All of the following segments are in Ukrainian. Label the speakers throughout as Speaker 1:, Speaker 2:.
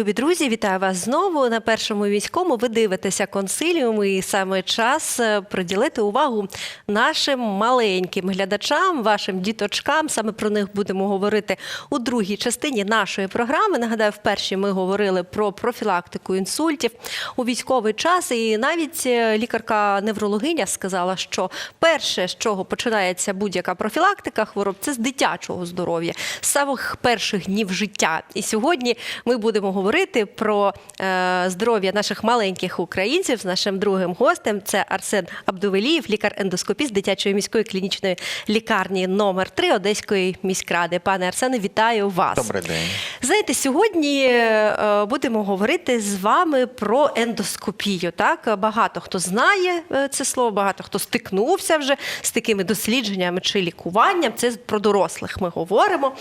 Speaker 1: Любі друзі, вітаю вас знову на першому війському. Ви дивитеся консиліум, і саме час е, приділити увагу нашим маленьким глядачам, вашим діточкам. Саме про них будемо говорити у другій частині нашої програми. Нагадаю, в першій ми говорили про профілактику інсультів у військовий час. І навіть е, лікарка-неврологиня сказала, що перше, з чого починається будь-яка профілактика хвороб, це з дитячого здоров'я, з самих перших днів життя. І сьогодні ми будемо говорити про е, здоров'я наших маленьких українців з нашим другим гостем. Це Арсен Абдувелієв, лікар-ендоскопіст дитячої міської клінічної лікарні номер 3 Одеської міськради. Пане Арсене, вітаю вас.
Speaker 2: Добрий день.
Speaker 1: Знаєте, сьогодні е, будемо говорити з вами про ендоскопію. Так багато хто знає е, це слово, багато хто стикнувся вже з такими дослідженнями чи лікуванням. Це про дорослих ми говоримо.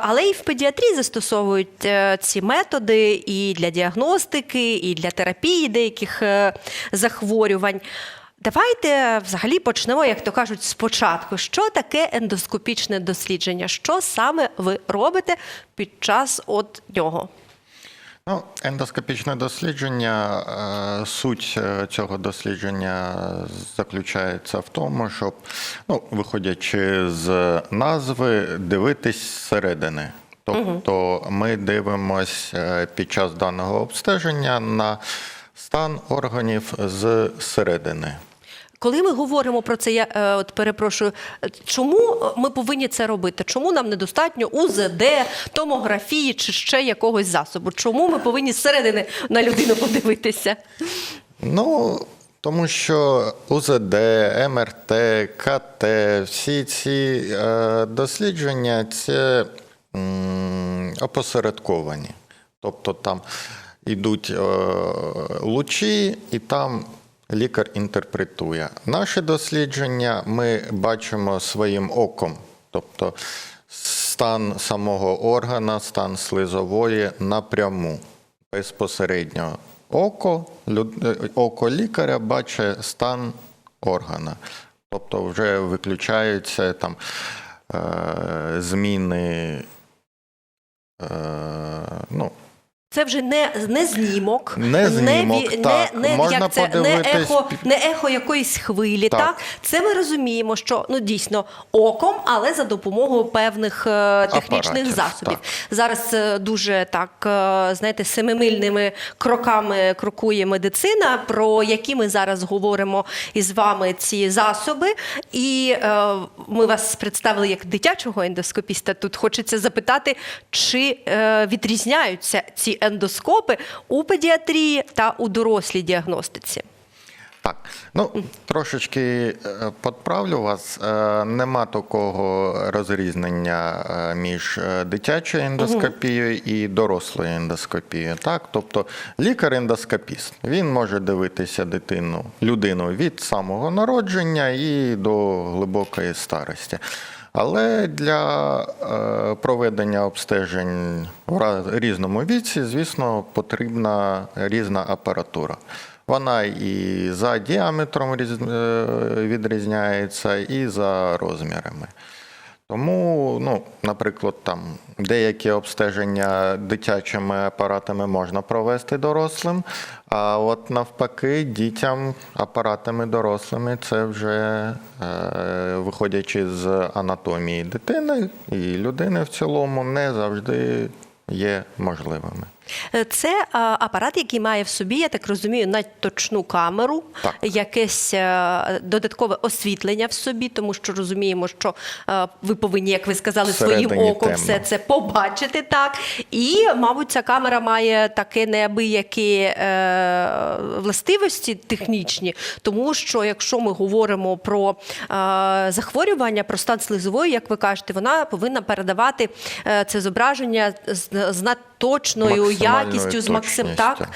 Speaker 1: Але і в педіатрії застосовують ці методи і для діагностики, і для терапії деяких е, захворювань. Давайте взагалі почнемо, як то кажуть, спочатку. Що таке ендоскопічне дослідження? Що саме ви робите під час от нього?
Speaker 2: Ну, ендоскопічне дослідження, е, суть е, цього дослідження заключається в тому, щоб, ну, виходячи з назви, дивитись зсередини. Тобто ми дивимося під час даного обстеження на стан органів зсередини.
Speaker 1: Коли ми говоримо про це, я е, от перепрошую, е, чому ми повинні це робити? Чому нам недостатньо УЗД, томографії чи ще якогось засобу? Чому ми повинні зсередини на людину подивитися?
Speaker 2: Ну, тому що УЗД, МРТ, КТ, всі ці е, дослідження це опосередковані. Тобто там йдуть е, лучі, і там лікар інтерпретує. Наші дослідження ми бачимо своїм оком. Тобто стан самого органа, стан слизової напряму безпосередньо око, е, око лікаря бачить стан органа. Тобто вже виключаються там е, зміни. Е, ну,
Speaker 1: Це вже не, не знімок,
Speaker 2: Не знімок,
Speaker 1: ві-
Speaker 2: так.
Speaker 1: не, не,
Speaker 2: Можна
Speaker 1: як це, не,
Speaker 2: подивитись
Speaker 1: ехо, не ехо якоїсь хвилі. Так.
Speaker 2: Так.
Speaker 1: Це ми розуміємо, що ну дійсно оком, але за допомогою певних е, технічних
Speaker 2: Апаратів,
Speaker 1: засобів.
Speaker 2: так.
Speaker 1: Зараз е, дуже так е, знаєте, семимильними кроками крокує медицина, про які ми зараз говоримо із вами ці засоби. І е, ми вас представили як дитячого ендоскопіста. Тут хочеться запитати, чи е, відрізняються ці ендоскопи у педіатрії та у дорослій діагностиці.
Speaker 2: Так, ну трошечки е, подправлю вас. Е, Нема такого розрізнення е, між дитячою ендоскопією і дорослою ендоскопією. Так, тобто лікар-ендоскопіст він може дивитися дитину, людину від самого народження і до глибокої старості. Але для е, проведення обстежень в різному віці, звісно, потрібна різна апаратура. Вона і за діаметром е, відрізняється, і за розмірами. Тому, ну, наприклад, там деякі обстеження дитячими апаратами можна провести дорослим, а от навпаки, дітям апаратами дорослими це вже е, виходячи з анатомії дитини і людини в цілому, не завжди є можливими.
Speaker 1: Е, Це апарат, який має в собі, я так розумію, надточну камеру,
Speaker 2: Так.
Speaker 1: якесь е, додаткове освітлення в собі, тому що розуміємо, що е, ви повинні, як ви сказали, своїм оком
Speaker 2: темно.
Speaker 1: все це побачити. Так і, мабуть, ця камера має таке неабиякі е, властивості технічні, тому що якщо ми говоримо про е, захворювання, про стан слизової, як ви кажете, вона повинна передавати е, це зображення з, з надточною
Speaker 2: Максимальною
Speaker 1: якістю, з максим так.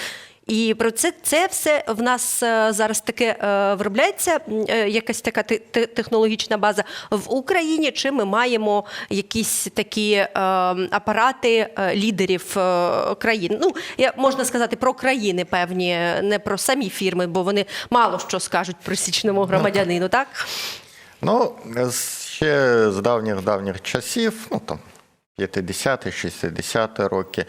Speaker 1: І про це це все в нас е, зараз таке е, виробляється, е, якась така те- те- технологічна база в Україні. Чи ми маємо якісь такі апарати лідерів країн? Ну я можна сказати про країни певні, не про самі фірми, бо вони мало що скажуть присічному громадянину, так?
Speaker 2: Ну, ще з давніх давніх часів, ну там 50-60 роки.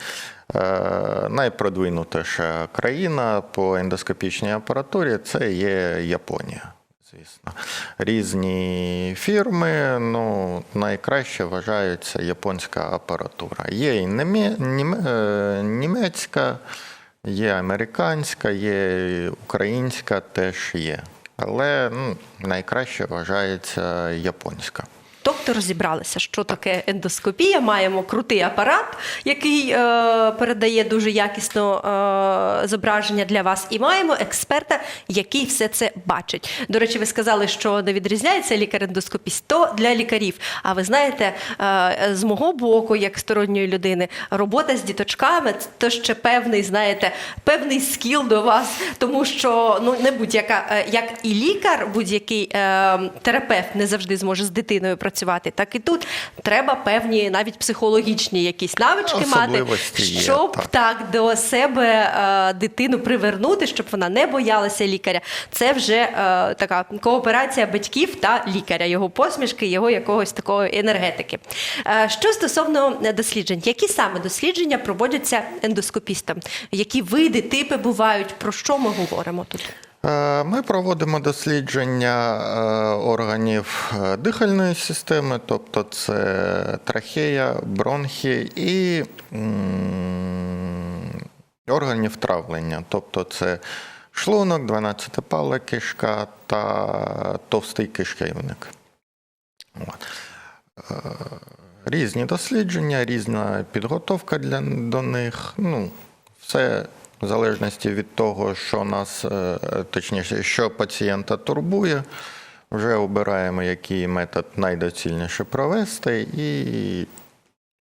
Speaker 2: Е, Найпродвинутіша країна по ендоскопічній апаратурі це є Японія. Звісно, різні фірми. Ну, найкраще вважається японська апаратура. Є і е, німецька, є американська, є українська теж є. Але ну, найкраще вважається японська.
Speaker 1: Тобто розібралися, що таке ендоскопія. Маємо крутий апарат, який е, передає дуже якісно е, зображення для вас, і маємо експерта, який все це бачить. До речі, ви сказали, що не відрізняється лікар-ендоскопіст, то для лікарів. А ви знаєте, е, з мого боку, як сторонньої людини, робота з діточками то ще певний, знаєте, певний скіл до вас, тому що ну не будь-яка, е, як і лікар, будь-який е, терапевт не завжди зможе з дитиною працювати, так і тут треба певні навіть психологічні якісь навички мати,
Speaker 2: Особливості є,
Speaker 1: щоб
Speaker 2: так.
Speaker 1: так до себе е, дитину привернути, щоб вона не боялася лікаря. Це вже е, така кооперація батьків та лікаря, його посмішки, його якогось такої енергетики. Е, що стосовно досліджень, які саме дослідження проводяться ендоскопістом? Які види, типи бувають? Про що ми говоримо тут?
Speaker 2: Е, Ми проводимо дослідження е, органів е, дихальної системи, тобто це трахея, бронхи і органів травлення, тобто це шлунок, 12-пала кишка та товстий кишківник. Різні дослідження, різна підготовка для, до них. Ну, все в залежності від того, що нас, е, точніше, що пацієнта турбує, вже обираємо, який метод найдоцільніше провести і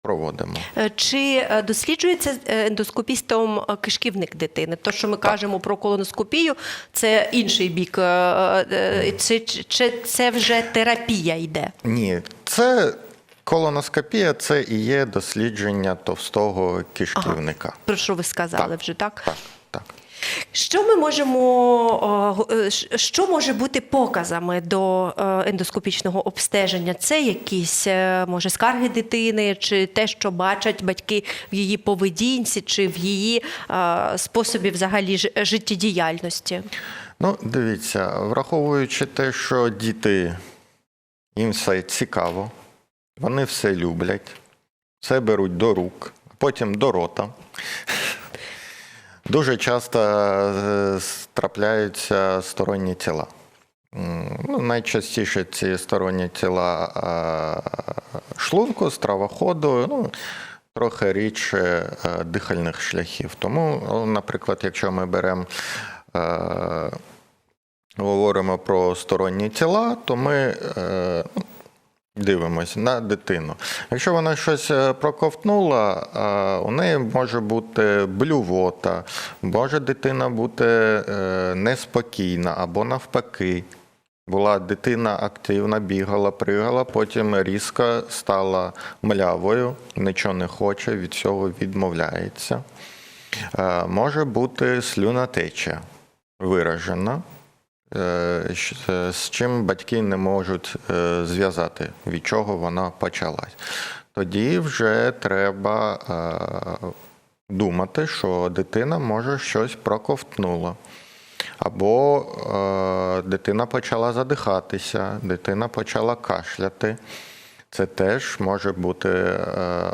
Speaker 2: проводимо.
Speaker 1: Е, Чи е, досліджується ендоскопістом кишківник дитини? То, що ми кажемо про колоноскопію, це інший бік. Чи, чи це вже терапія йде?
Speaker 2: Ні, це колоноскопія, це і є дослідження товстого кишківника.
Speaker 1: Про що ви сказали
Speaker 2: Так.
Speaker 1: вже так?
Speaker 2: Так, так.
Speaker 1: Що ми можемо, е, що може бути показами до е, ендоскопічного обстеження? Це якісь е, може скарги дитини, чи те, що бачать батьки в її поведінці, чи в її способі взагалі життєдіяльності?
Speaker 2: Ну, дивіться, враховуючи те, що діти їм все цікаво, вони все люблять, все беруть до рук, потім до рота. Дуже часто е, трапляються сторонні тіла. Ну, найчастіше ці сторонні тіла е, шлунку, стравоходу, ну, трохи рідше е, дихальних шляхів. Тому, наприклад, якщо ми беремо говоримо про сторонні тіла, то ми ну, дивимося на дитину. Якщо вона щось е, проковтнула, е, у неї може бути блювота, може дитина бути е, неспокійна або навпаки. Була дитина активна, бігала, пригала, потім різко стала млявою, нічого не хоче, від цього відмовляється. Може бути слюнотеча виражена, з чим батьки не можуть е, зв'язати, від чого вона почалась. Тоді вже треба е, думати, що дитина може щось проковтнула. Або е, дитина почала задихатися, дитина почала кашляти. Це теж може бути е,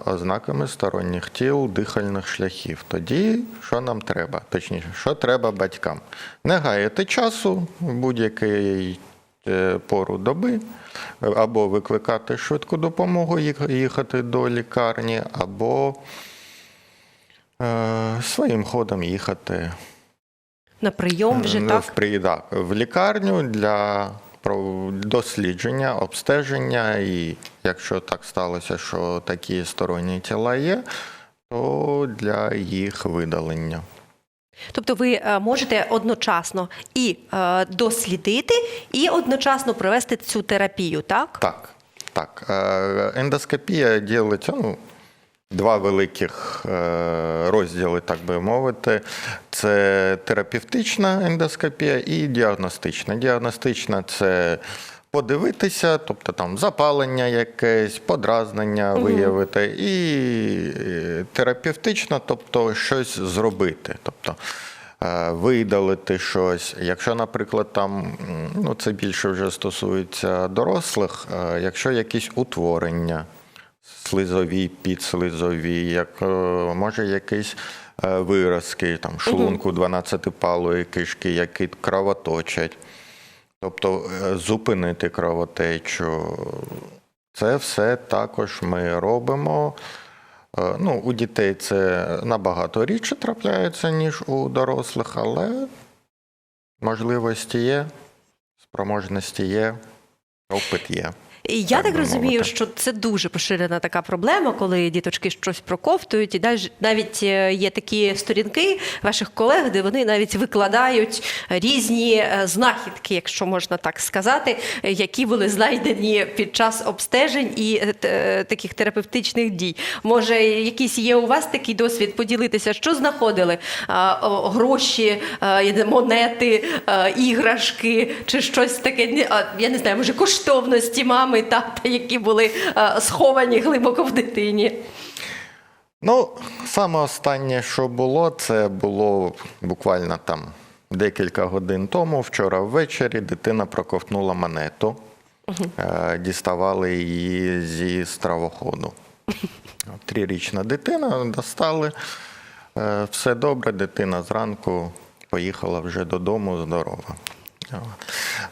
Speaker 2: ознаками сторонніх тіл, дихальних шляхів. Тоді що нам треба? Точніше, що треба батькам? Не гаяти часу в будь-який е, пору доби, або викликати швидку допомогу, їхати до лікарні, або е, своїм ходом їхати
Speaker 1: На прийом вже так?
Speaker 2: В, в лікарню для дослідження, обстеження, і якщо так сталося, що такі сторонні тіла є, то для їх видалення.
Speaker 1: Тобто ви е, можете одночасно і е, дослідити, і одночасно провести цю терапію, так?
Speaker 2: Так, так. Е, Ендоскопія ділиться, ну, два великих е, розділи, так би мовити. Це терапевтична ендоскопія і діагностична. Діагностична це подивитися, тобто там запалення якесь, подразнення виявити, і е, терапевтично, тобто щось зробити. Тобто е, видалити щось. Якщо, наприклад, там ну це більше вже стосується дорослих, якщо якісь утворення, слизові, підслизові, як е, може якісь е, виразки, там шлунку 12-палої кишки, які кровоточать. Тобто е, зупинити кровотечу. Це все також ми робимо. Ну, у дітей це набагато рідше трапляється, ніж у дорослих, але можливості є, спроможності є, опит є.
Speaker 1: І я
Speaker 2: Так
Speaker 1: розумію,
Speaker 2: мовити.
Speaker 1: що це дуже поширена така проблема, коли діточки щось проковтують, і навіть- навіть е, є такі сторінки ваших колег, де вони навіть викладають різні е, знахідки, якщо можна так сказати, які були знайдені під час обстежень і е, таких терапевтичних дій. Може, якийсь є у вас такий досвід поділитися, що знаходили? Гроші, монети, іграшки чи щось таке, я не знаю, може коштовності мами, тата, які були е, сховані глибоко в дитині.
Speaker 2: Ну, саме останнє, що було, це було буквально там декілька годин тому. Вчора ввечері дитина проковтнула монету, Е, діставали її зі стравоходу. Трирічна дитина достали. Е, Все добре, дитина зранку поїхала вже додому здорова.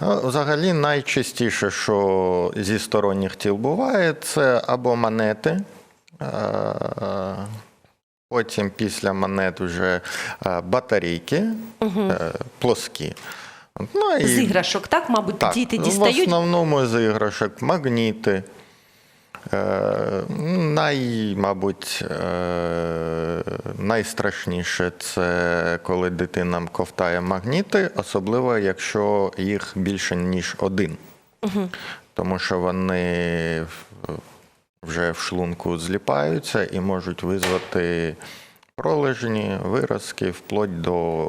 Speaker 2: Ну, Взагалі, найчастіше, що зі сторонніх тіл буває, це або монети. е, Потім після монет вже е, батарейки угу. плоскі. Ну,
Speaker 1: З іграшок, так, мабуть,
Speaker 2: так,
Speaker 1: діти
Speaker 2: В основному з іграшок магніти. Е, най, мабуть, е, найстрашніше це коли дитина ковтає магніти, особливо якщо їх більше ніж один. Тому що вони вже в шлунку зліпаються і можуть визвати пролежні, виразки, вплоть до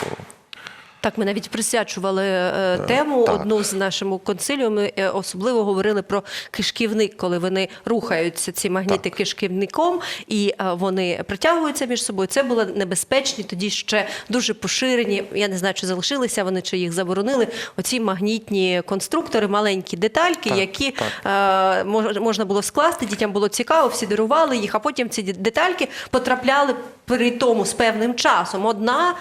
Speaker 1: Так, ми навіть присвячували е, тему
Speaker 2: так.
Speaker 1: одну з нашому консиліумі. е, Особливо говорили про кишківник, коли вони рухаються ці магніти кишківником і е, вони притягуються між собою. Це було небезпечні, тоді ще дуже поширені. Я не знаю, чи залишилися вони, чи їх заборонили. Оці магнітні конструктори, маленькі детальки,
Speaker 2: Так,
Speaker 1: які е, мож- можна було скласти. Дітям було цікаво, всі дарували їх, а потім ці детальки потрапляли при тому з певним часом. Одна.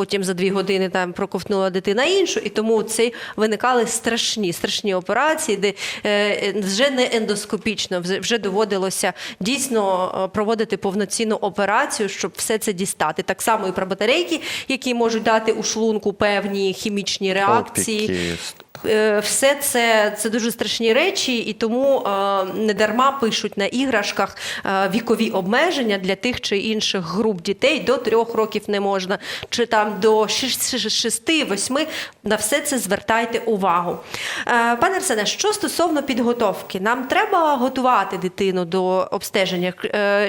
Speaker 1: Потім за дві години там проковтнула дитина іншу, і тому це виникали страшні, страшні операції, де е, вже не ендоскопічно, вже- доводилося дійсно е, проводити повноцінну операцію, щоб все це дістати. Так само і про батарейки, які можуть дати у шлунку певні хімічні реакції. Е, Все це, це дуже страшні речі, і тому е, не дарма пишуть на іграшках е, вікові обмеження для тих чи інших груп дітей до трьох років не можна, чи там до шести-восьми. На все це звертайте увагу. Пане Арсене, що стосовно підготовки, нам треба готувати дитину до обстеження,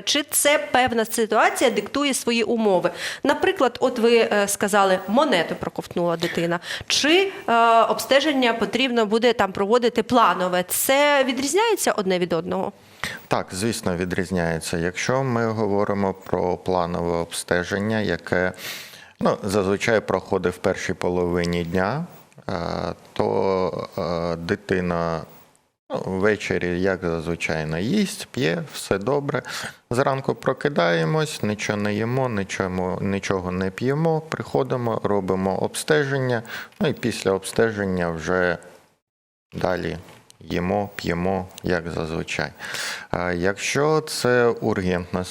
Speaker 1: чи це певна ситуація диктує свої умови? Наприклад, от ви сказали, монету проковтнула дитина, чи е, обстеження потрібно буде там проводити планове. Це відрізняється одне від одного?
Speaker 2: Так, звісно, відрізняється. Якщо ми говоримо про планове обстеження, яке ну, зазвичай проходить в першій половині дня, е, то е, дитина ну, ввечері, як зазвичай, їсть, п'є, все добре. Зранку прокидаємось, нічого не їмо, нічого, нічого не п'ємо, приходимо, робимо обстеження, ну і після обстеження вже Далі їмо, п'ємо, як зазвичай. Якщо це ургентна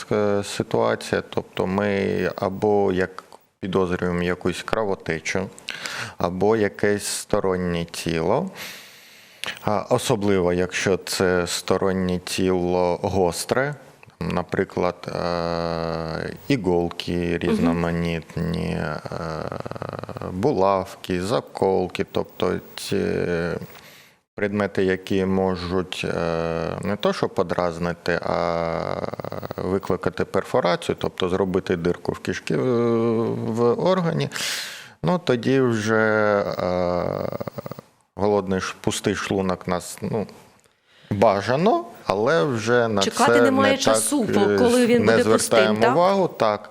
Speaker 2: ситуація, тобто ми або як підозрюємо якусь кровотечу, або якесь стороннє тіло. Особливо, якщо це стороннє тіло гостре, наприклад, е, іголки різноманітні, е, булавки, заколки, тобто ці предмети, які можуть е, не то, що подразнити, а викликати перфорацію, тобто зробити дирку в кишки в органі, ну тоді вже голодний пустий шлунок нас ну, бажано, але вже на
Speaker 1: Чекати
Speaker 2: це
Speaker 1: немає
Speaker 2: не
Speaker 1: часу,
Speaker 2: так, е,
Speaker 1: коли він
Speaker 2: не
Speaker 1: буде
Speaker 2: звертаємо
Speaker 1: пустим,
Speaker 2: увагу, так.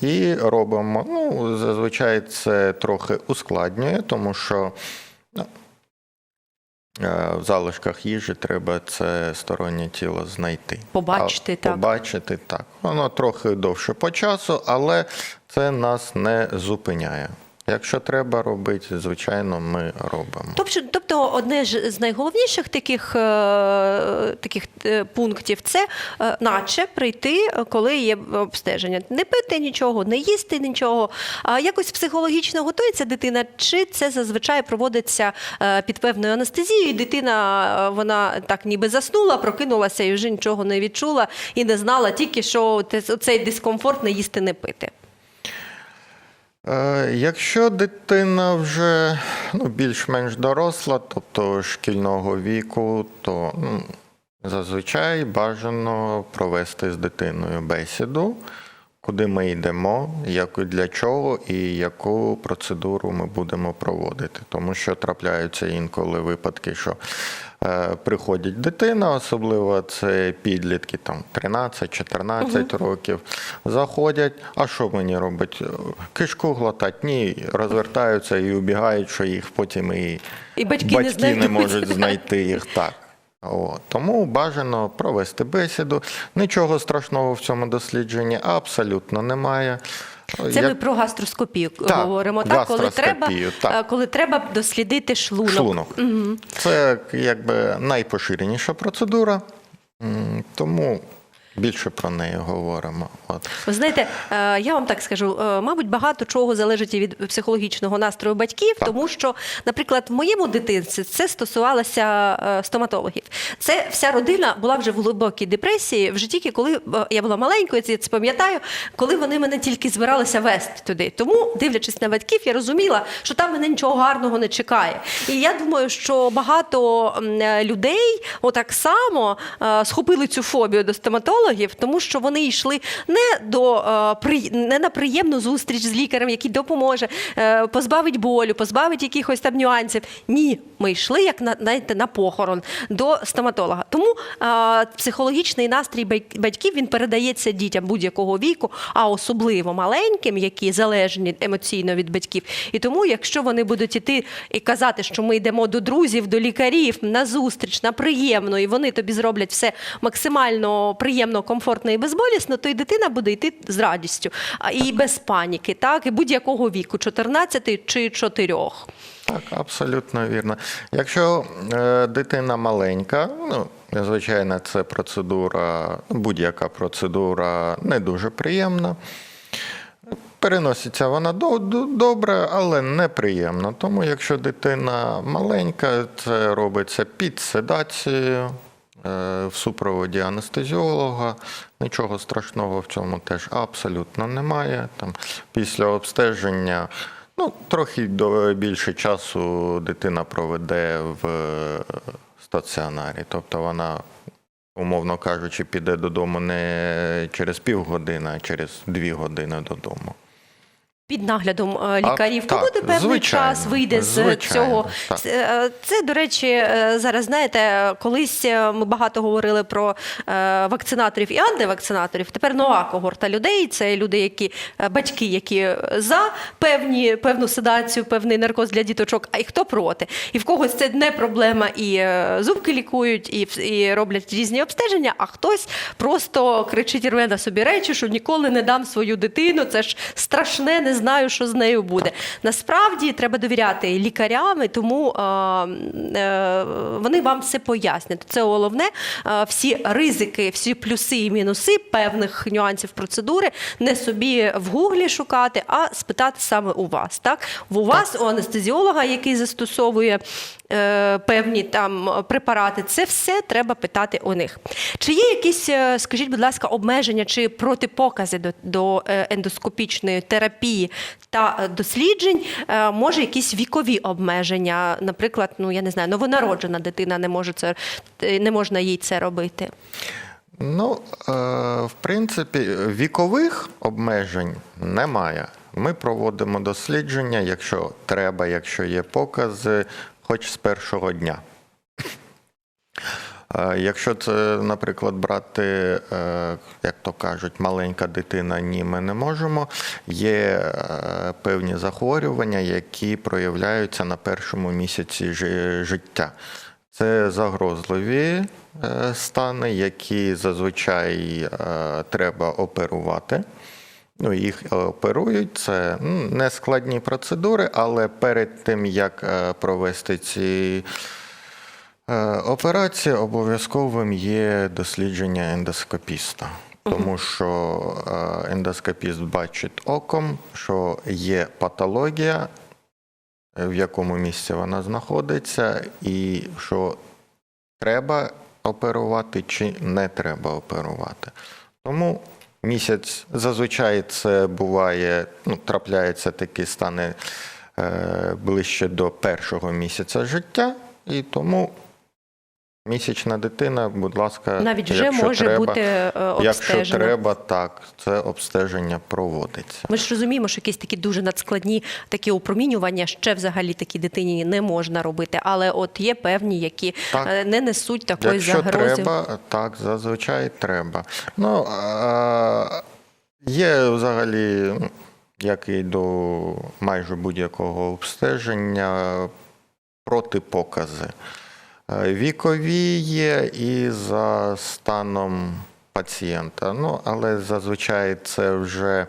Speaker 2: І робимо. Ну, зазвичай це трохи ускладнює, тому що ну, е, в залишках їжі треба це стороннє тіло знайти.
Speaker 1: Побачити,
Speaker 2: А,
Speaker 1: так.
Speaker 2: Побачити, так. Воно трохи довше по часу, але це нас не зупиняє. Якщо треба робити, звичайно, ми робимо.
Speaker 1: Тобто, тобто одне ж з найголовніших таких, е, таких е, пунктів це е, наче прийти, коли є обстеження. Не пити нічого, не їсти нічого. А якось психологічно готується дитина, чи це зазвичай проводиться під певною анестезією, дитина вона так ніби заснула, прокинулася і вже нічого не відчула і не знала тільки, що цей дискомфорт не їсти, не пити.
Speaker 2: Е, Якщо дитина вже ну, більш-менш доросла, тобто шкільного віку, то ну, зазвичай бажано провести з дитиною бесіду, куди ми йдемо, як і для чого і яку процедуру ми будемо проводити. Тому що трапляються інколи випадки, що е, приходить дитина, особливо це підлітки, там 13-14 років, заходять. А що мені робить? Кишку глотать? Ні, розвертаються і убігають, що їх потім і,
Speaker 1: І батьки не
Speaker 2: не можуть знайти їх так. Тому бажано провести бесіду. Нічого страшного в цьому дослідженні абсолютно немає.
Speaker 1: Це ми про гастроскопію
Speaker 2: Так,
Speaker 1: говоримо, так? Коли треба,
Speaker 2: так.
Speaker 1: е, коли треба дослідити шлунок.
Speaker 2: шлунок. Це якби найпоширеніша процедура, тому більше про неї говоримо. От.
Speaker 1: Ви знаєте, е, я вам так скажу, е, мабуть, багато чого залежить і від психологічного настрою батьків,
Speaker 2: Так.
Speaker 1: тому що, наприклад, в моєму дитинстві це стосувалося е, стоматологів. Це вся родина була вже в глибокій депресії, вже тільки коли я була маленькою, це пам'ятаю, коли вони мене тільки збиралися вести туди. Тому, дивлячись на батьків, я розуміла, що там мене нічого гарного не чекає. І я думаю, що багато людей отак само схопили цю фобію до стоматологів, тому що вони йшли не до е, не на приємну зустріч з лікарем, який допоможе, е, позбавить болю, позбавить якихось там нюансів. Ні, ми йшли як на знаєте, на похорон до стоматолога. Тому е, психологічний настрій батьків він передається дітям будь-якого віку, а особливо маленьким, які залежні емоційно від батьків. І тому, якщо вони будуть іти і казати, що ми йдемо до друзів, до лікарів на зустріч, на приємну, і вони тобі зроблять все максимально приємно, комфортно і безболісно, то і дитина буде йти з радістю і без паніки, так і будь-якого віку, 14 чи 4.
Speaker 2: Так, абсолютно вірно. Якщо е, дитина маленька, ну, звичайно, це процедура, будь-яка процедура не дуже приємна. Переноситься вона до- до- добре, але неприємно. Тому, якщо дитина маленька, це робиться під седацією в супроводі анестезіолога. Нічого страшного в цьому теж абсолютно немає. Там, після обстеження ну, трохи більше часу дитина проведе в стаціонарі. Тобто вона, умовно кажучи, піде додому не через півгодини, а через дві години додому.
Speaker 1: Під наглядом е, лікарів, то
Speaker 2: так,
Speaker 1: певний
Speaker 2: звичайно,
Speaker 1: час, вийде з
Speaker 2: звичайно,
Speaker 1: цього.
Speaker 2: так.
Speaker 1: Це, е, до речі, е, зараз знаєте, колись ми багато говорили про вакцинаторів і антивакцинаторів. Тепер нова когорта людей. Це люди, які батьки, які за певні певну седацію, певний наркоз для діточок. А і хто проти? І в когось це не проблема, і зубки лікують, і, і роблять різні обстеження. А хтось просто кричить, рве на собі речі, що ніколи не дам свою дитину. Це ж страшне, не знаю, що з нею буде. Насправді треба довіряти лікарям, і тому е, е, вони вам все пояснять. Це головне. Е, всі ризики, всі плюси і мінуси певних нюансів процедури не собі в гуглі шукати, а спитати саме у вас. Так, у вас, у анестезіолога, який застосовує е, певні там препарати, це все треба питати у них. Чи є якісь, е, скажіть, будь ласка, обмеження чи протипокази до, до е, ендоскопічної терапії та досліджень? Е, Може, якісь вікові обмеження, наприклад, ну я не знаю, новонароджена дитина не може це е, не можна їй це робити.
Speaker 2: Ну, е, в принципі, вікових обмежень немає. Ми проводимо дослідження, якщо треба, якщо є покази, хоч з першого дня. Якщо це, наприклад, брати, е, як то кажуть, маленька дитина, ні, ми не можемо. Є е, певні захворювання, які проявляються на першому місяці життя. Це загрозливі е, стани, які зазвичай треба оперувати. Ну, їх оперують. Це ну, не складні процедури, але перед тим як провести ці е, операції, обов'язковим є дослідження ендоскопіста. Тому що е, ендоскопіст бачить оком, що є патологія, в якому місці вона знаходиться, і що треба оперувати чи не треба оперувати. Тому місяць зазвичай це буває, ну, трапляються такі стани е, ближче до першого місяця життя, і тому місячна дитина, будь ласка,
Speaker 1: Навіть вже
Speaker 2: якщо
Speaker 1: може
Speaker 2: треба,
Speaker 1: бути е,
Speaker 2: Якщо треба, так, це обстеження проводиться.
Speaker 1: Ми ж розуміємо, що якісь такі дуже надскладні такі опромінювання ще взагалі такій дитині не можна робити, але от є певні, які
Speaker 2: Так.
Speaker 1: е, не несуть такої
Speaker 2: Якщо
Speaker 1: загрози.
Speaker 2: треба, так, зазвичай треба. Ну, а, є взагалі, як і до майже будь-якого обстеження, протипокази. Е, Вікові є і за станом пацієнта. Ну, але зазвичай це вже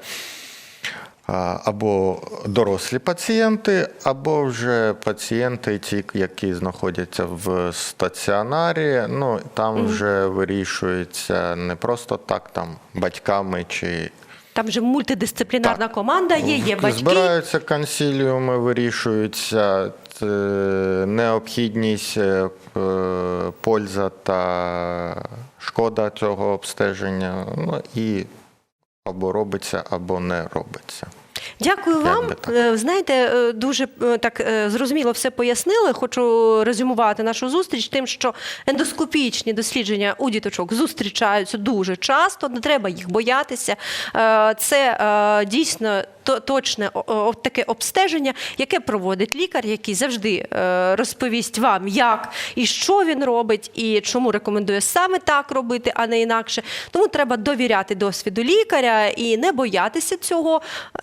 Speaker 2: або дорослі пацієнти, або вже пацієнти, ті, які знаходяться в стаціонарі. Ну там вже вирішується не просто так, там батьками чи
Speaker 1: Там же мультидисциплінарна команда є, є батьки.
Speaker 2: збираються консіліуми, вирішуються е, необхідність, е, е, польза та шкода цього обстеження. Ну і або робиться, або не робиться.
Speaker 1: Дякую
Speaker 2: Як
Speaker 1: вам.
Speaker 2: так.
Speaker 1: Е, Знаєте, е, дуже е, так зрозуміло все пояснили. Хочу резюмувати нашу зустріч тим, що ендоскопічні дослідження у діточок зустрічаються дуже часто. Не треба їх боятися. Це дійсно точне таке обстеження, яке проводить лікар, який завжди розповість вам, як і що він робить, і чому рекомендує саме так робити, а не інакше. Тому треба довіряти досвіду лікаря і не боятися цього,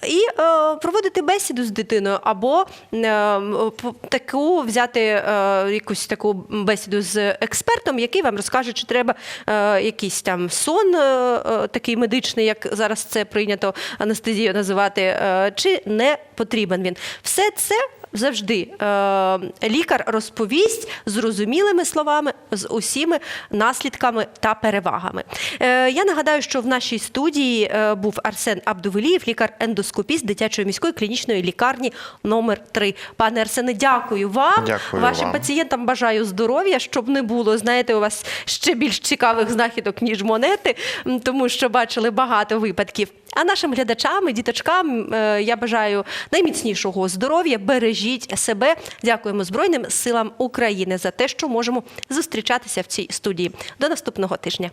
Speaker 1: і проводити бесіду з дитиною, або е, таку взяти е, якусь таку бесіду з експертом, який вам розкаже, чи треба е, якийсь там сон е, е, такий медичний, як зараз це прийнято анестезію називати, е, чи не потрібен він. Все це. Завжди е, лікар розповість зрозумілими словами з усіми наслідками та перевагами. Е, я нагадаю, що в нашій студії е, був Арсен Абдувелієв, лікар-ендоскопіст дитячої міської клінічної лікарні номер 3 Пане Арсене, дякую вам.
Speaker 2: Дякую
Speaker 1: Вашим
Speaker 2: вам.
Speaker 1: пацієнтам бажаю здоров'я, щоб не було, знаєте, у вас ще більш цікавих знахідок, ніж монети, тому що бачили багато випадків. А нашим глядачам і діточкам я бажаю найміцнішого здоров'я. Бережіть себе. Дякуємо Збройним силам України за те, що можемо зустрічатися в цій студії. До наступного тижня.